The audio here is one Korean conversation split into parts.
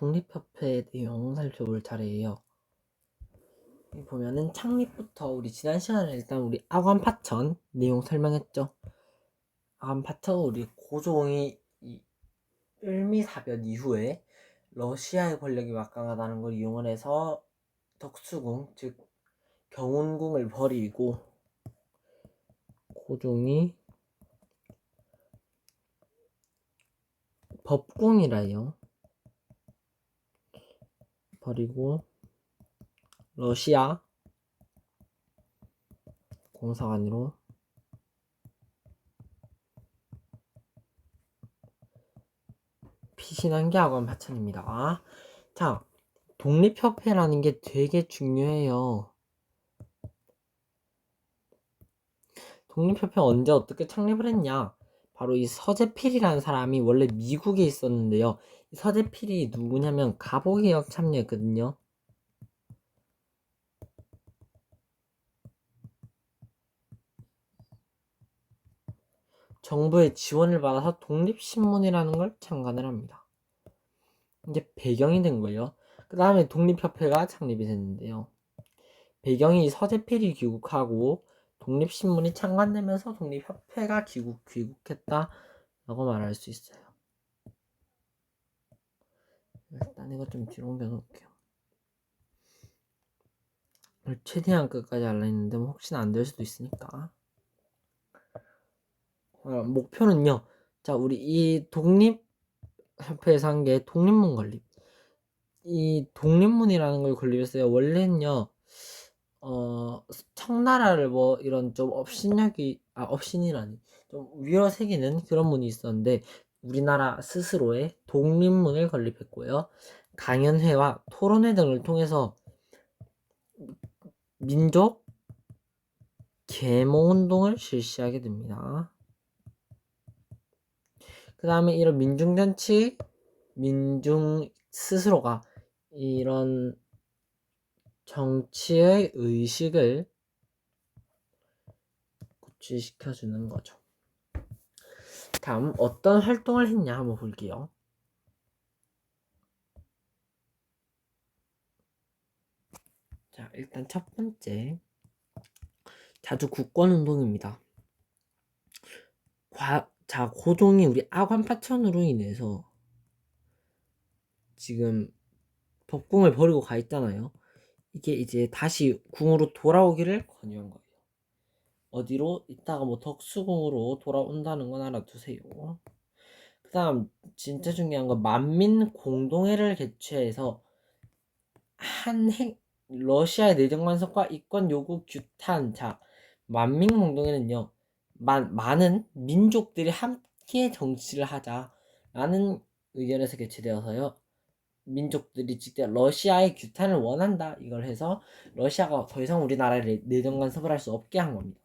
독립협회 내용 살펴볼 차례예요. 보면은 창립부터 우리 지난 시간에 일단 우리 아관 파천 내용 설명했죠. 아관 파천 우리 고종이 이 을미사변 이후에 러시아의 권력이 막강하다는 걸 이용을 해서 덕수궁 즉 경운궁을 버리고 고종이 법궁이라요. 버리고 러시아 공사관으로 피신한 게 학원 파천입니다. 자, 독립협회라는 게 되게 중요해요. 독립협회 언제 어떻게 창립을 했냐? 바로 이 서재필이라는 사람이 원래 미국에 있었는데요. 이 서재필이 누구냐면 가보개혁 참여했거든요. 정부의 지원을 받아서 독립신문이라는 걸 창간을 합니다. 이제 배경이 된 거예요. 그 다음에 독립협회가 창립이 됐는데요. 배경이 서재필이 귀국하고 독립신문이 창간되면서 독립협회가 귀국, 귀국했다라고 말할 수 있어요. 일단 이거 좀 뒤로 옮겨 놓을게요. 최대한 끝까지 하려 했는데 뭐 혹시나 안 될 수도 있으니까. 어, 목표는요. 자, 우리 이 독립협회에서 한 게 독립문 건립. 이 독립문이라는 걸 건립했어요. 원래는요. 어, 청나라를 뭐 이런 좀 업신여기, 아, 업신이라니. 좀 위로 새기는 그런 문이 있었는데, 우리나라 스스로의 독립문을 건립했고요. 강연회와 토론회 등을 통해서 민족 계몽운동을 실시하게 됩니다. 그 다음에 이런 민중전치, 민중 스스로가 이런 정치의 의식을 구취시켜 주는 거죠. 다음 어떤 활동을 했냐 한번 볼게요. 자, 일단 첫 번째 자주 국권 운동입니다. 과, 자, 고종이 우리 아관 파천으로 인해서 지금 법궁을 버리고 가 있잖아요. 이게 이제 다시 궁으로 돌아오기를 권유한 거예요. 어디로? 이따가 뭐 덕수궁으로 돌아온다는 건 알아두세요. 그 다음 진짜 중요한 건 만민 공동회를 개최해서 한 행, 러시아의 내정 간섭과 이권 요구 규탄 자 만민 공동회는요 만, 많은 민족들이 함께 정치를 하자라는 의견에서 개최되어서요 민족들이 직접 러시아의 규탄을 원한다 이걸 해서 러시아가 더 이상 우리나라에 내정 간섭을 할 수 없게 한 겁니다.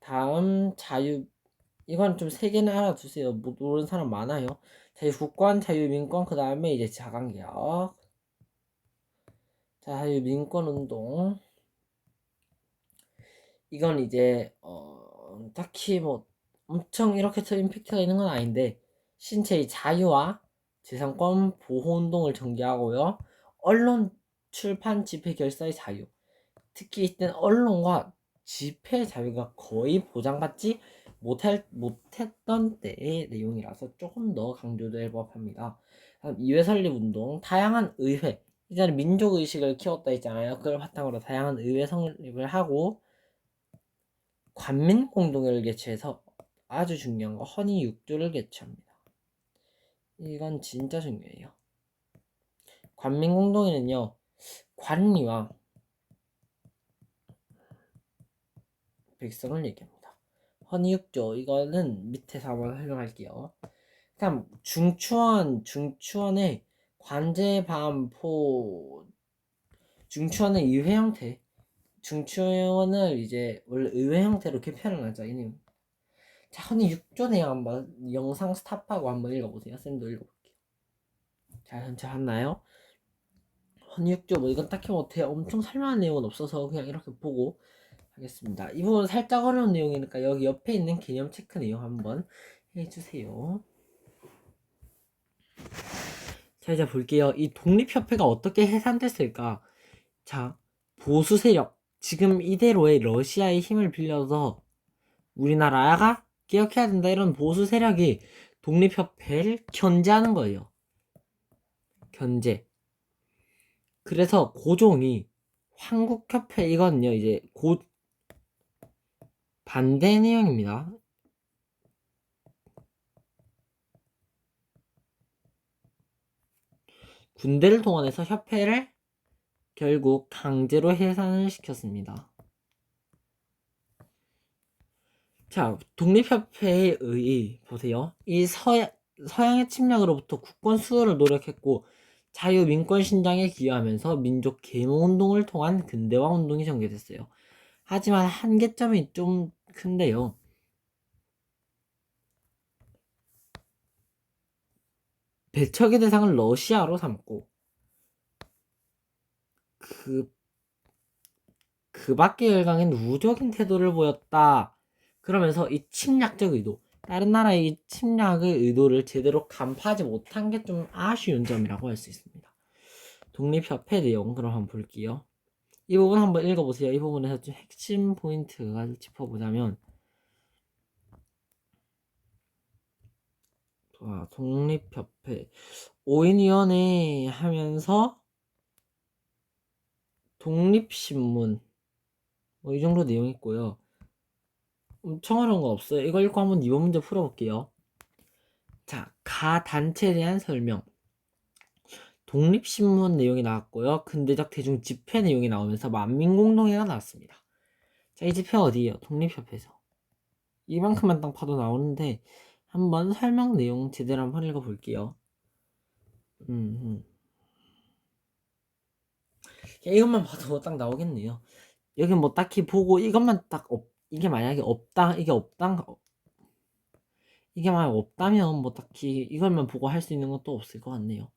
다음 자유 이건 좀 세 개는 알아두세요. 뭐 모르는 사람 많아요. 자유국권, 자유민권, 그 다음에 이제 자강개혁, 자유민권운동. 이건 이제 어, 딱히 뭐 엄청 이렇게 더 임팩트가 있는 건 아닌데 신체의 자유와 재산권 보호운동을 전개하고요. 언론, 출판, 집회, 결사의 자유. 특히 이때는 언론과 집회 자유가 거의 보장받지 못할, 못했던 때의 내용이라서 조금 더 강조될 법합니다. 이회 설립 운동, 다양한 의회, 이전에 민족 의식을 키웠다 했잖아요. 그걸 바탕으로 다양한 의회 성립을 하고 관민 공동회를 개최해서 아주 중요한 거 헌의 육조를 개최합니다. 이건 진짜 중요해요. 관민 공동회는요 관리와 백성을 얘기합니다. 헌의육조 이거는 밑에서 한번 설명할게요. 다음 중추원 중추원의 관제반포 중추원의 의회 형태 중추원을 이제 원래 의회 형태로 개편을 하죠. 이님. 자, 헌의 6조 내용 한번 영상 스탑하고 한번 읽어보세요. 쌤도 읽어볼게요. 자, 전체 봤나요? 헌의 6조 뭐 이건 딱히 뭐 대, 엄청 설명한 내용은 없어서 그냥 이렇게 보고 하겠습니다. 이 부분 살짝 어려운 내용이니까 여기 옆에 있는 개념 체크 내용 한번 해주세요. 자, 이제 볼게요. 이 독립협회가 어떻게 해산됐을까? 자, 보수 세력. 지금 이대로의 러시아의 힘을 빌려서 우리나라가 개혁해야 된다 이런 보수 세력이 독립협회를 견제하는 거예요. 견제. 그래서 고종이 한국협회 이거는요 이제 고 반대 내용입니다. 군대를 동원해서 협회를 결국 강제로 해산을 시켰습니다. 자, 독립협회에 의해 보세요. 이 서양, 서양의 침략으로부터 국권 수호를 노력했고 자유 민권 신장에 기여하면서 민족 계몽 운동을 통한 근대화 운동이 전개됐어요. 하지만 한계점이 좀 큰데요. 배척의 대상을 러시아로 삼고 그, 그 밖의 열강엔 우적인 태도를 보였다. 그러면서 이 침략적 의도, 다른 나라의 이 침략의 의도를 제대로 간파하지 못한 게 좀 아쉬운 점이라고 할 수 있습니다. 독립협회 내용 그럼 한번 볼게요. 이 부분 한번 읽어보세요. 이 부분에서 좀 핵심 포인트가 짚어보자면 아, 독립협회 5인위원회 하면서 독립신문 뭐 이 정도 내용 있고요. 엄청 어려운 거 없어요. 이거 읽고 한번 이번 문제 풀어볼게요. 자, 가 단체에 대한 설명. 독립신문 내용이 나왔고요. 근대적 대중 집회 내용이 나오면서 만민공동회가 나왔습니다. 자, 이 집회 어디예요? 독립협회에서. 이만큼만 딱 봐도 나오는데 한번 설명 내용 제대로 한번 읽어볼게요. 음, 음. 야, 이것만 봐도 딱 나오겠네요. 여기 뭐 딱히 보고 이것만 딱 없, 이게 만약에 없다, 이게 없다, 이게 만약 없다면 뭐 딱히 이것만 보고 할 수 있는 것도 없을 것 같네요.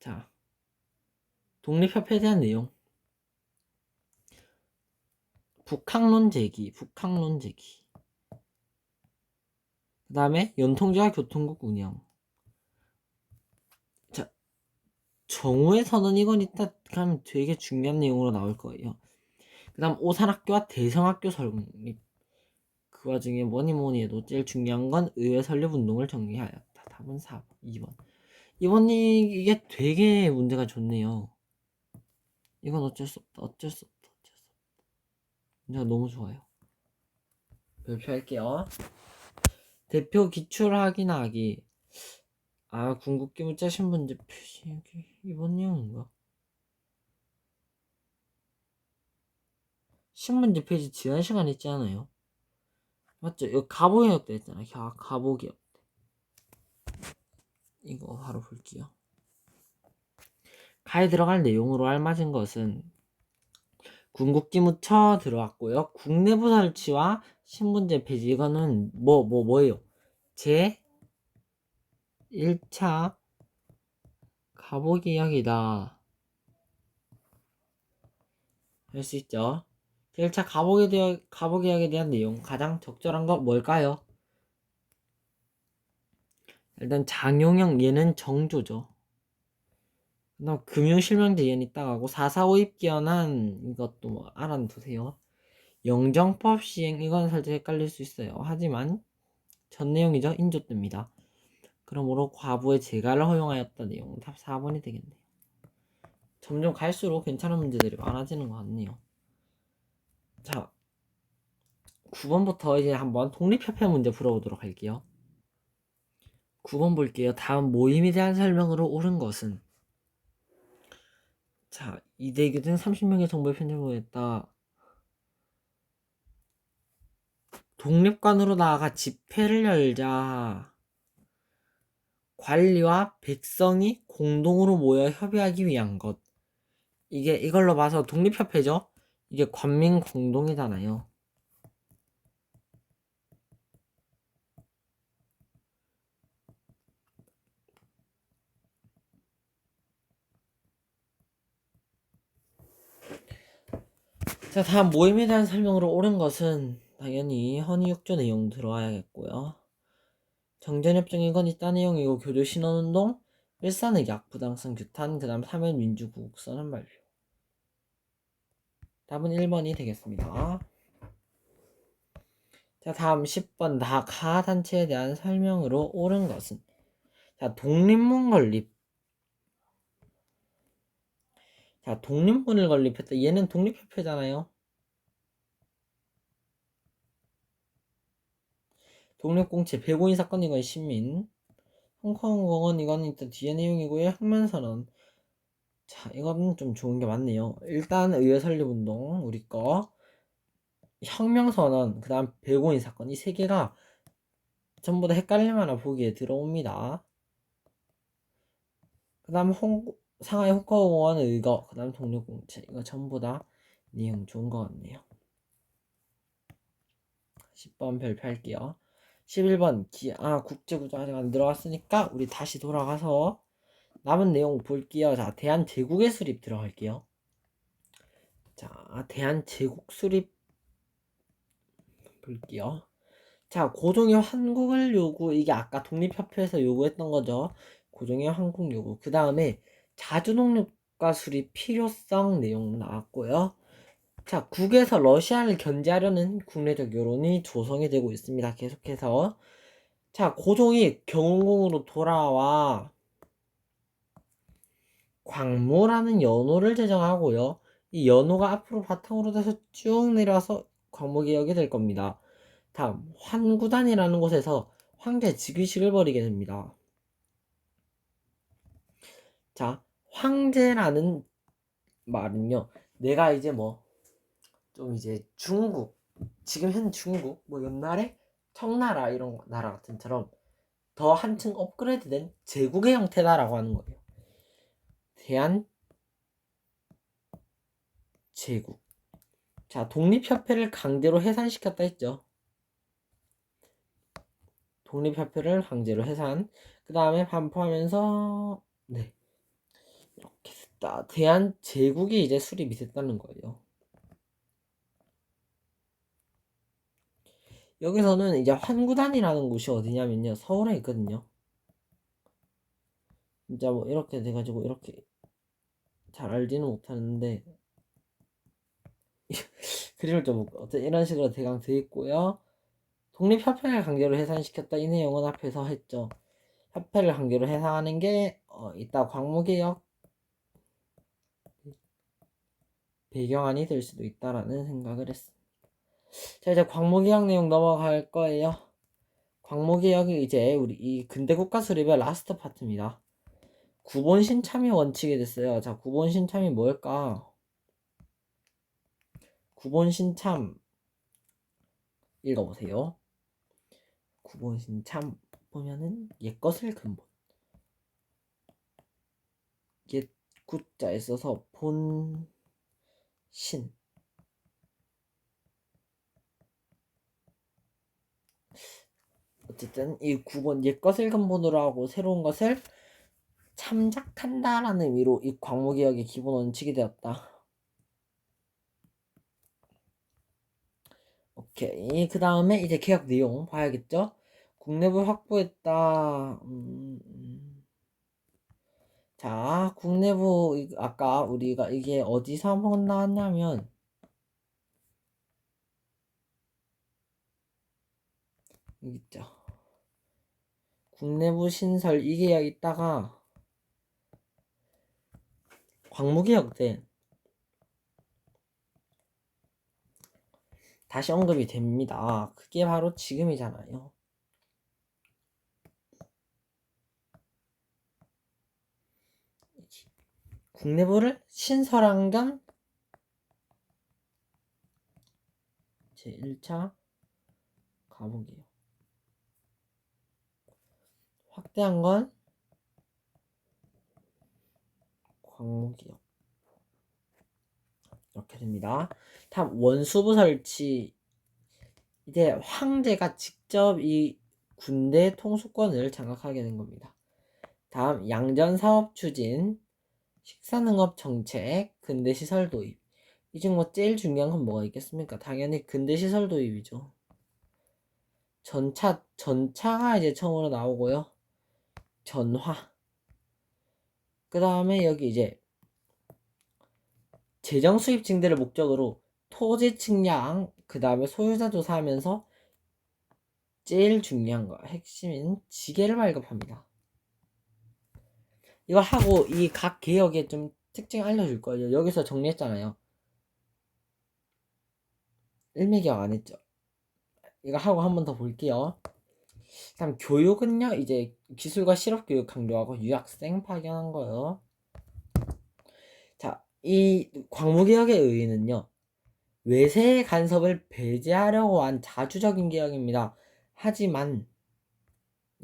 자, 독립협회에 대한 내용. 북학론 제기, 북학론 제기. 그 다음에 연통제와 교통국 운영. 자, 선언 이건 이따 가면 되게 중요한 내용으로 나올 거예요. 그 다음 오산학교와 대성학교 설립. 그 와중에 뭐니 뭐니 해도 제일 중요한 건 의회 설립 운동을 정리하였다. 답은 4번, 2번. 이번 이게 되게 문제가 좋네요. 이건 어쩔 수 없다. 어쩔 수 없다. 어쩔 수 없다. 문제가 너무 좋아요. 발표할게요. 대표 기출 확인하기. 아, 궁극기 문자 신분제 표시. 이번 내용인가? 신문지 페이지 지난 시간에 있지 않아요? 맞죠? 이거 가보기업 때 했잖아. 야, 가보기업 때. 이거 바로 볼게요. 가에 들어갈 내용으로 알맞은 것은 묻혀 들어왔고요. 국내부 설치와 신분제 폐지 이거는 뭐 뭐 뭐, 예요 제 1차 가보기 이야기다. 할 수 있죠. 제 1차 가보기, 대하, 가보기 이야기에 대한 내용 가장 적절한 거 뭘까요? 일단 장용형 얘는 정조죠. 그다음 금융실명제 얘는 이따 가고 445입 기원한 이것도 뭐 알아두세요. 영정법 시행 이건 살짝 헷갈릴 수 있어요. 하지만 전 내용이죠. 인조입니다. 그러므로 과부의 재가를 허용하였다 내용 답 4번이 되겠네요. 점점 갈수록 괜찮은 문제들이 많아지는 것 같네요. 자, 9번부터 이제 한번 독립협회 문제 풀어보도록 할게요. 9번 볼게요. 다음 모임에 대한 설명으로 옳은 것은 자, 이대규 등 30명의 정보에 편집을 했다. 독립관으로 나아가 집회를 열자. 관리와 백성이 공동으로 모여 협의하기 위한 것. 이게 이걸로 봐서 독립협회죠? 이게 관민 공동이잖아요. 자, 다음 모임에 대한 설명으로 옳은 것은 당연히 헌의육조 내용 들어와야겠고요. 정전협정이건 이따 내용이고 교조 신원운동 일산의 약부당성 규탄 그 다음 3일 민주구국선언 발표 답은 1번이 되겠습니다. 자 다음 10번. 다 가 단체에 대한 설명으로 옳은 것은? 자 독립문 건립. 자 독립문을 건립했다. 얘는 독립협회잖아요. 독립공채 배고인 사건 이건 신민. 홍콩 공원 이거는 일단 뒤에 내용이고요 혁명선언 자 이거는 좀 좋은 게 많네요. 일단 의회 설립 운동 우리 거. 혁명 선언 그 다음 배고인 사건. 이 세 개가 전부 다 헷갈릴 만한 보기에 들어옵니다. 그 다음 홍 상하이 호커공원 의거 그 다음 독립공채. 이거 전부 다 내용 좋은 것 같네요. 10번 별표할게요. 11번 기, 아 국제구조 아직 안 들어갔으니까 우리 다시 돌아가서 남은 내용 볼게요. 자 대한 제국의 수립 들어갈게요. 자 대한 제국 수립 볼게요. 자 고종의 한국을 요구 이게 아까 독립협회에서 요구했던 거죠. 고종의 한국 요구 그 다음에 자주독립과 수립 필요성 내용 나왔고요. 자, 국에서 러시아를 견제하려는 국내적 여론이 조성이 되고 있습니다. 계속해서. 자, 고종이 경운궁으로 돌아와 광무라는 연호를 제정하고요. 이 연호가 앞으로 바탕으로 돼서 쭉 내려와서 광무개혁이 될 겁니다. 다음, 환구단이라는 곳에서 황제 즉위식을 벌이게 됩니다. 자, 황제라는 말은요, 내가 이제 뭐, 좀 이제 중국 지금 현 중국 뭐 옛날에 청나라 이런 나라 같은처럼 더 한층 업그레이드된 제국의 형태다라고 하는 거예요. 대한 제국. 자, 독립협회를 강제로 해산시켰다 했죠. 독립협회를 강제로 해산. 그 다음에 반포하면서 네 이렇게 됐다. 대한 제국이 이제 수립이 됐다는 거예요. 여기서는 이제 환구단이라는 곳이 어디냐면요 서울에 있거든요 진짜 뭐 이렇게 돼가지고 이렇게 잘 알지는 못하는데. 그림을 좀 어떤 이런 식으로 대강 돼 있고요. 독립협회를 강제로 해산시켰다. 이 내용은 앞에서 했죠. 협회를 강제로 해산하는 게 어, 이따 광무개혁 배경안이 될 수도 있다라는 생각을 했습니다. 자 이제 광무개혁 내용 넘어갈 거예요. 광무개혁이 이제 우리 이 근대 국가 수립의 라스트 파트입니다. 구본 신참이 원칙이 됐어요. 자 구본 신참이 뭘까? 구본 신참 읽어보세요. 구본 신참 보면은 옛 것을 근본 옛 구자에 써서 본 신 어쨌든 이 9번 옛것을 근본으로 하고 새로운 것을 참작한다라는 의미로 이 광무개혁의 기본 원칙이 되었다. 오케이. 그 다음에 이제 계약 내용 봐야겠죠? 국내부 확보했다. 음, 음. 자, 국내부 아까 우리가 이게 어디서 한번 나왔냐면 여기 있죠. 국내부 신설 이 계약 있다가 광무개혁 때 다시 언급이 됩니다. 그게 바로 지금이잖아요. 국내부를 신설한 겸 제1차 가보게요. 확대한 건 광목이요. 이렇게 됩니다. 다음 원수부 설치. 이제 황제가 직접 이 군대 통수권을 장악하게 된 겁니다. 다음 양전 사업 추진, 식사능업 정책, 근대 시설 도입. 이 중 뭐 제일 중요한 건 뭐가 있겠습니까? 당연히 근대 시설 도입이죠. 전차 전차가 이제 처음으로 나오고요. 전화. 그 다음에 여기 이제 재정 수입 증대를 목적으로 토지 측량, 그 다음에 소유자 조사하면서 제일 중요한 거, 핵심인 지계를 발급합니다. 이거 하고 이 각 개혁의 좀 특징 알려줄 거예요. 여기서 정리했잖아요. 일미기억 안 했죠. 이거 하고 한 번 더 볼게요. 다음 교육은요 이제 기술과 실업 교육 강조하고 유학생 파견한 거요. 자, 이 광무개혁의 의의는요 외세의 간섭을 배제하려고 한 자주적인 개혁입니다. 하지만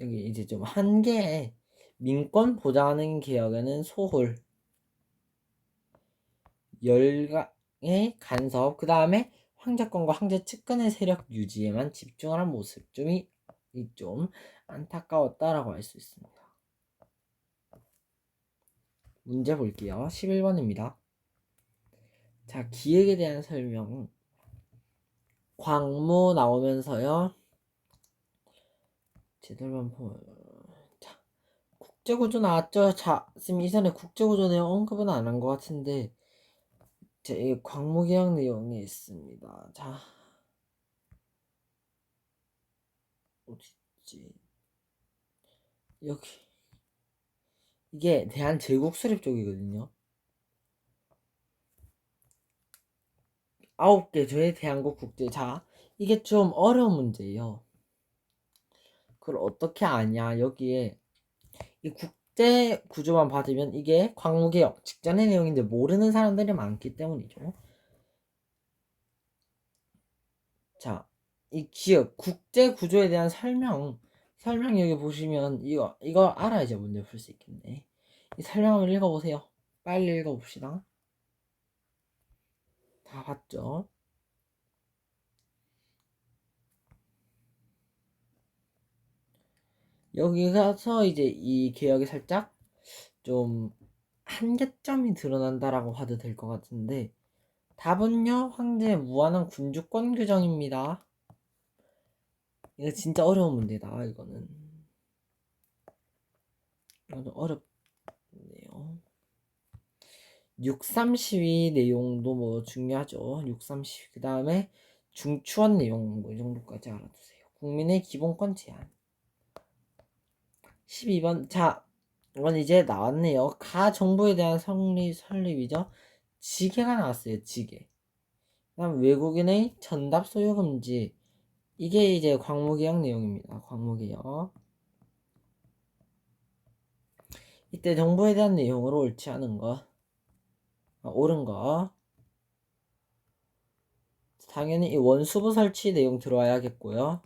여기 이제 좀 한계에 민권 보장하는 개혁에는 소홀 열강의 간섭 그 다음에 황제권과 황제 측근의 세력 유지에만 집중하는 모습 좀이 좀 안타까웠다라고 할 수 있습니다. 문제 볼게요. 11번입니다. 자, 기획에 대한 설명. 광무 나오면서요. 제대로만 보면 자, 국제구조 나왔죠? 자, 지금 이전에 국제구조 내용 언급은 안 한 것 같은데 자, 이 광무 개혁 내용이 있습니다. 자, 어딨지? 여기 이게 대한제국 수립 쪽이거든요. 아홉 개 조의 대한국 국제. 자, 이게 좀 어려운 문제예요. 그걸 어떻게 아냐? 여기에 이 국제 구조만 받으면 이게 광무개혁 직전의 내용인데 모르는 사람들이 많기 때문이죠. 자, 이 기업 국제 구조에 대한 설명 설명 여기 보시면 이거 이거 알아야지 문제 풀 수 있겠네. 이 설명 한번 읽어보세요. 빨리 읽어봅시다. 다 봤죠? 여기 가서 이제 이 개혁이 살짝 좀 한계점이 드러난다라고 봐도 될 것 같은데 답은요 황제 무한한 군주권 규정입니다. 이거 진짜 어려운 문제다 이거는. 이거 어렵네요. 6.3 시위 내용도 뭐 중요하죠. 6.3 시위 그 다음에 중추원 내용 뭐 이 정도까지 알아두세요. 국민의 기본권 제한. 12번 자 이건 이제 나왔네요. 가 정부에 대한 성립 설립이죠. 지계가 나왔어요 지계 그 다음 외국인의 전답 소유 금지 이게 이제 광무개혁 내용입니다. 광무개혁. 이때 정보에 대한 내용으로 옳지 않은 거, 아, 옳은 거. 당연히 이 원수부 설치 내용 들어와야겠고요.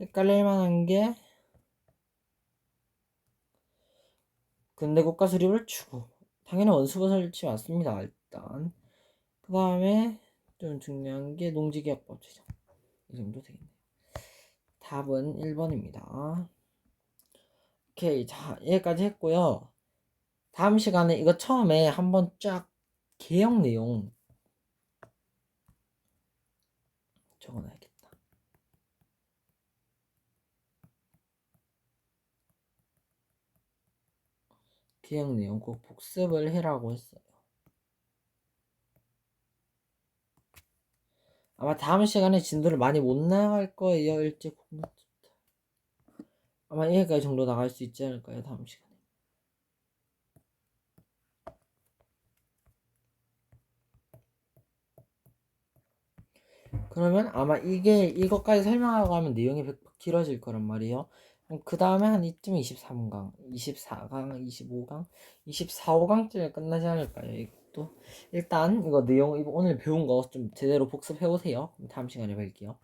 헷갈릴 만한 게 근대 국가 수립을 추구. 당연히 원수부 설치 맞습니다. 일단. 그 다음에 좀 중요한 게 농지개혁법 제정. 이 정도 되겠네요. 답은 1번입니다. 오케이. 자, 여기까지 했고요. 다음 시간에 이거 처음에 한번 쫙 개혁 내용 적어놔야겠다. 개혁 내용 꼭 복습을 해라고 했어요. 아마 다음 시간에 진도를 많이 못 나갈 거예요. 일찍 아마 여기까지 정도 나갈 수 있지 않을까요? 다음 시간에. 그러면 아마 이게 이것까지 설명하고 하면 내용이 100% 길어질 거란 말이에요. 그 다음에 한 이쯤 23강, 24강, 25강, 24, 5강쯤에 끝나지 않을까요? 이 것도 일단 이거 내용 오늘 배운 거 좀 제대로 복습해 오세요. 다음 시간에 뵐게요.